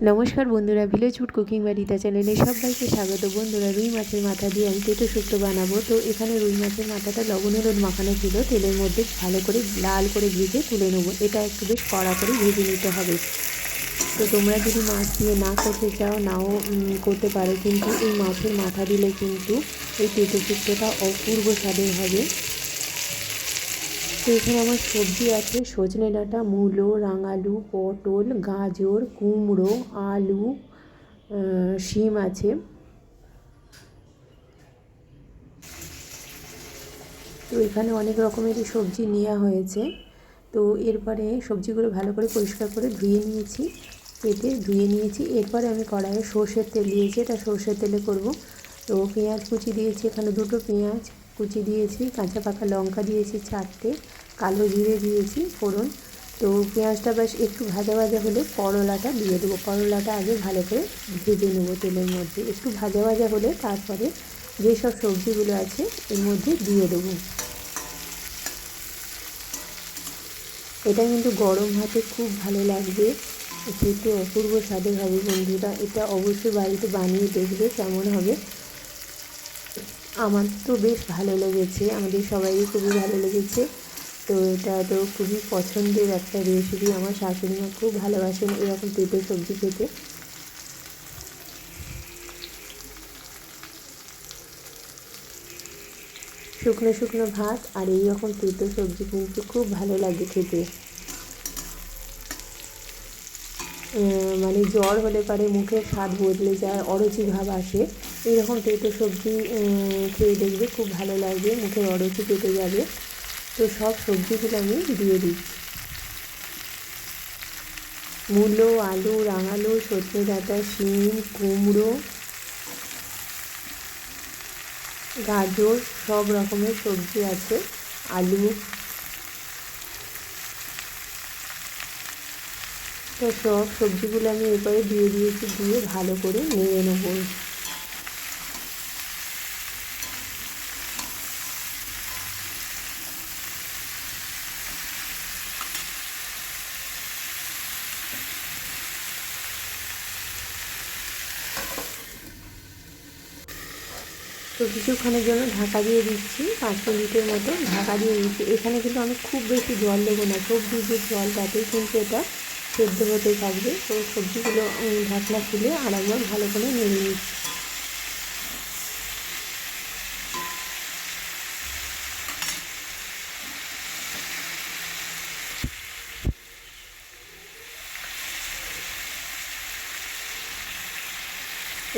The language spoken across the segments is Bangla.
নমস্কার বন্ধুরা ভিলেজ ফুড কুকিং বাড়িতে চ্যানেলে সবাইকে স্বাগত। বন্ধুরা, রুই মাছের মাথা দিয়ে আমি তেতো শুক্তো বানাবো। তো এখানে রুই মাছের মাথাটা লবণ, হলুদ, মাখানো ছিল। তেলের মধ্যে ভালো করে লাল করে ভেজে তুলে নেব। এটা একটু বেশ কড়া করে ভেজে নিতে হবে। তো তোমরা যদি মাছ দিয়ে না করতে চাও, নাও করতে পারো। কিন্তু এই মাছের মাথা দিলে কিন্তু এই তেতো শুক্তোটা অপূর্ব স্বাদের হবে। তো এখানে আমার সবজি আছে। সজনে ডাঁটা, মূলো, রাঙালু, পটল, গাজর, কুমড়ো, আলু শিম আছে। তো এখানে অনেক রকমেরই সবজি নেওয়া হয়েছে। তো এরপরে সবজিগুলো ভালো করে পরিষ্কার করে ধুয়ে নিয়েছি, কেটে ধুয়ে নিয়েছি। এরপরে আমি কড়াইয়ে সর্ষের তেল দিয়েছি। এটা সর্ষের তেলে করব। তো পেঁয়াজ কুচি দিয়েছি, এখানে দুটো পেঁয়াজ কুচি দিয়েছি, কাঁচা পাকা লঙ্কা দিয়েছি চারটে। কালো জিরে দিয়েছি, ফোড়ন। তো পেঁয়াজটা বেশ একটু ভাজা ভাজা হলে করলাটা দিয়ে দেবো। করলাটা আগে ভালো করে ভেজে নেব তেলের মধ্যে। একটু ভাজা ভাজা হলে তারপরে যেসব সবজিগুলো আছে এর মধ্যে দিয়ে দেবো। এটা কিন্তু গরম ভাতে খুব ভালো লাগবে। খেতে অপূর্ব স্বাদের হবে বন্ধুরা। এটা অবশ্যই বাড়িতে বানিয়ে দেখবে কেমন হবে। আমার তো বেশ ভালো লেগেছে। আমাদের সবারই খুবই ভালো লেগেছে। তো এটা তো খুবই পছন্দের একটা রেসিপি আমার শাশুড়ি মা খুব ভালোবাসেন এরকম পেঁপে সবজি খেতে। শুকনো শুকনো ভাত আর এই রকম তেতো সবজি কিন্তু খুব ভালো লাগে খেতে। মানে জ্বর হলে পারে, মুখের স্বাদ বদলে যায়, অরুচি ভাব আসে। এরকম তেতো সবজি খেয়ে দেখবে খুব ভালো লাগবে, মুখের অরুচি কেটে যাবে। তো সব সবজিগুলো আমি দিয়ে দিচ্ছি। মূলো, আলু, রাঙালু, সজনে ডাঁটা, শিম, কুমড়ো, গাজর, সব রকমের সবজি আছে, আলু। তো সব সবজিগুলো আমি এরপরে দিয়ে দিয়েছি, দিয়ে ভালো করে নেড়ে নেব। তো কিছুক্ষণের জন্য ঢাকা দিয়ে দিচ্ছি, পাঁচ মিনিটের মতো ঢাকা দিয়ে দিচ্ছি। এখানে কিন্তু আমি খুব বেশি জল দেবো না সবজির যে জল তাতেই কিন্তু এটা সেদ্ধ হতে থাকবে। তো সবজিগুলো ঢাকনা খুলে আর একবার ভালো করে নেড়ে নিচ্ছি।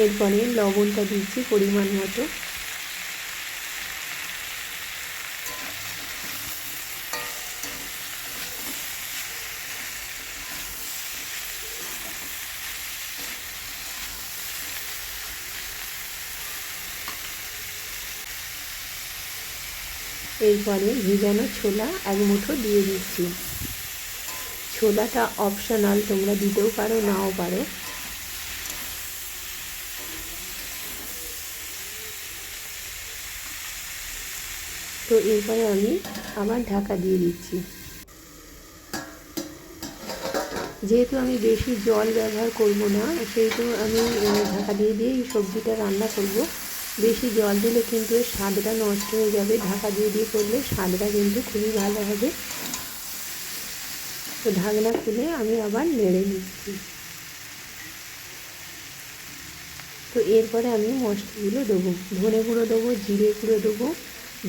এরপরে লবণটা দিচ্ছি পরিমাণ মতো। এরপরে ভিজানো ছোলা এক মুঠো দিয়ে দিচ্ছি। ছোলাটা অপশনাল তোমরা দিতেও পারো, নাও পারো। তো এরপরে আমি আবার ঢাকা দিয়ে দিচ্ছি। যেহেতু আমি বেশি জল ব্যবহার করব না, সেহেতু আমি ঢাকা দিয়ে দিয়ে এই সবজিটা রান্না করব। বেশি জল দিলে কিন্তু এর স্বাদটা নষ্ট হয়ে যাবে। ঢাকা দিয়ে দিয়ে করলে স্বাদটা কিন্তু খুবই ভালো হবে। তো ঢাকনা খুলে আমি আবার নেড়ে নিচ্ছি। তো এরপরে আমি মশলাগুলো দেবো। ধনে গুঁড়ো দেবো, জিরে গুঁড়ো দেবো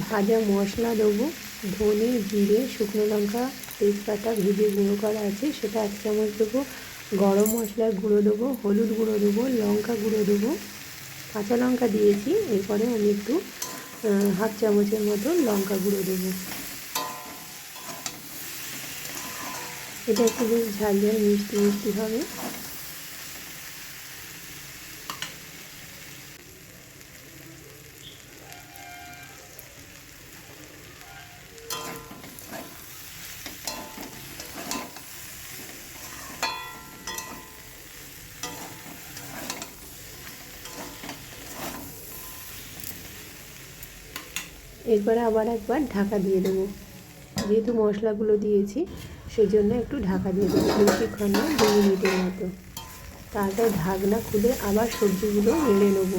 ভাজা মশলা দেবো, ধনে, জিরে, শুকনো লঙ্কা, তেজপাতা, ভেজে গুঁড়ো করা আছে, সেটা এক চামচ দেবো। গরম মশলার গুঁড়ো দেবো, হলুদ গুঁড়ো দেবো, লঙ্কা গুঁড়ো দেবো। কাঁচা লঙ্কা দিয়েছি, এরপরে আমি একটু হাফ চামচের মতো লঙ্কা গুঁড়ো দেবো। এটা একটু বেশ ঝাল ঝাল মিষ্টি মিষ্টি হবে। এরপরে আবার একবার ঢাকা দিয়ে দেবো। যেহেতু মশলাগুলো দিয়েছি সেই জন্য একটু ঢাকা দিয়ে দেবো বেশিক্ষণ দু মিনিটের মতো। তারপর ঢাকনা খুলে আবার সবজিগুলো নেড়ে নেব।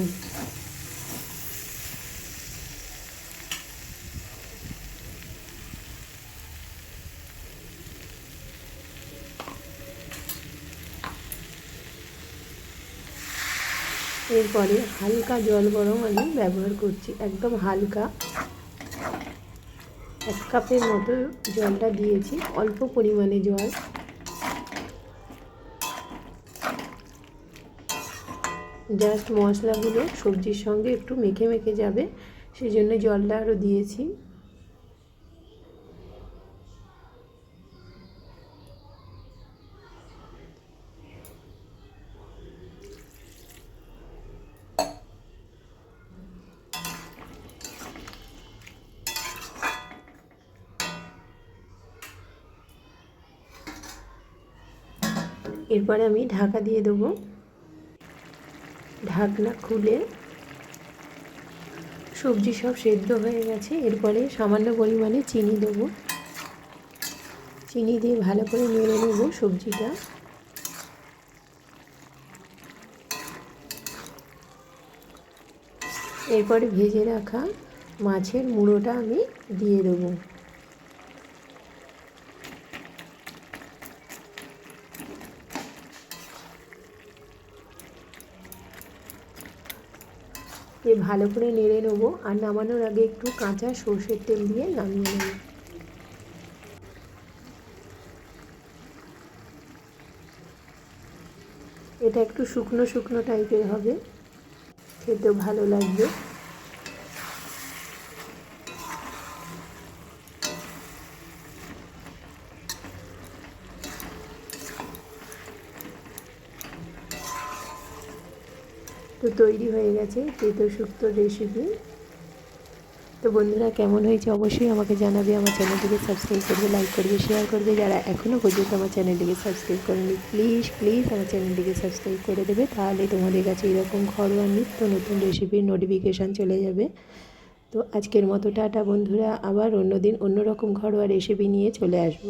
এরপরে হালকা জল গরম আমি ব্যবহার করছি, একদম হালকা। এক কাপের মতো জলটা দিয়েছি, অল্প পরিমাণে জল। জাস্ট মশলাগুলো সবজির সঙ্গে একটু মেখে মেখে যাবে সেই জন্য জলটা আরও দিয়েছি। এরপরে আমি ঢাকা দিয়ে দেবো। ঢাকনা খুলে সবজি সব সেদ্ধ হয়ে গেছে। এরপরে সামান্য পরিমাণে চিনি দেবো। চিনি দিয়ে ভালো করে নেড়ে নেব সবজিটা। এরপরে ভেজে রাখা মাছের মুড়োটা আমি দিয়ে দেবো। দিয়ে ভালো করে নেড়ে নেব আর নামানোর আগে একটু কাঁচা সর্ষের তেল দিয়ে নামিয়ে নেব। এটা একটু শুকনো শুকনো টাইপের হবে। খেতেও ভালো লাগবে। তো তৈরি হয়ে গেছে তেতো শুক্তোর রেসিপি তো বন্ধুরা, কেমন হয়েছে অবশ্যই আমাকে জানাবে আমার চ্যানেলটিকে সাবস্ক্রাইব করবে লাইক করবে শেয়ার করবে। যারা এখনও পর্যন্ত আমার চ্যানেলটিকে সাবস্ক্রাইব করেনি প্লিজ প্লিজ আমার চ্যানেলটিকে সাবস্ক্রাইব করে দেবে। তাহলে তোমাদের কাছে এরকম ঘরোয়া নিত্য নতুন রেসিপির নোটিফিকেশান চলে যাবে। তো আজকের মতো টাটা বন্ধুরা, আবার অন্য দিন অন্যরকম ঘরোয়া রেসিপি নিয়ে চলে আসব।